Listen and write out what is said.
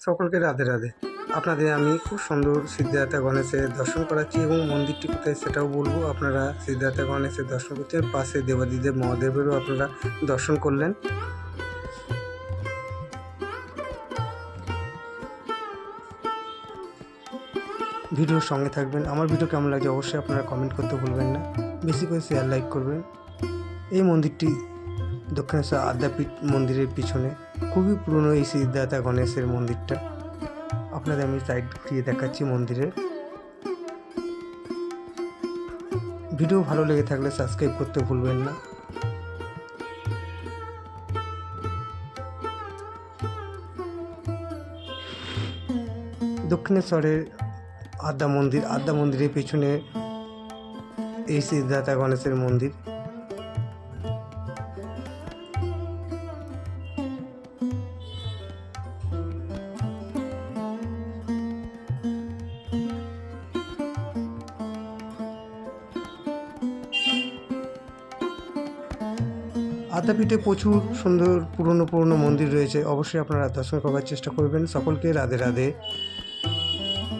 সকলকে রাধে রাধে। আপনাদের আমি খুব সুন্দর সিদ্ধার্থা গণেশের দর্শন করাচ্ছি এবং মন্দিরটি কোথায় সেটাও বলব। আপনারা সিদ্ধার্থা গণেশের দর্শন করছেন পাশে দেবাদিদেব মহাদেবেরও আপনারা দর্শন করলেন। ভিডিওর সঙ্গে থাকবেন। আমার ভিডিও কেমন লাগছে অবশ্যই আপনারা কমেন্ট করতে ভুলবেন না। বেশি করে শেয়ার লাইক করবেন। এই মন্দিরটি দক্ষিণেশ্বর আদ্যাপীঠ মন্দিরের পিছনে। খুবই পুরনো এই সিদ্ধার্থা গণেশের মন্দিরটা। আপনাদের আমি সাইড ঘুরিয়ে দেখাচ্ছি মন্দিরের। ভিডিও ভালো লেগে থাকলে সাবস্ক্রাইব করতে ভুলবেন না। দক্ষিণেশ্বরের আদ্যা মন্দির, আদ্যা মন্দিরের পেছনে এই সিদ্ধার্থা গণেশের মন্দির। আদ্যাপীঠে প্রচুর সুন্দর পুরনো পুরনো মন্দির রয়েছে। অবশ্যই আপনারা দর্শন করার চেষ্টা করবেন। সকলকে রাধে রাধে।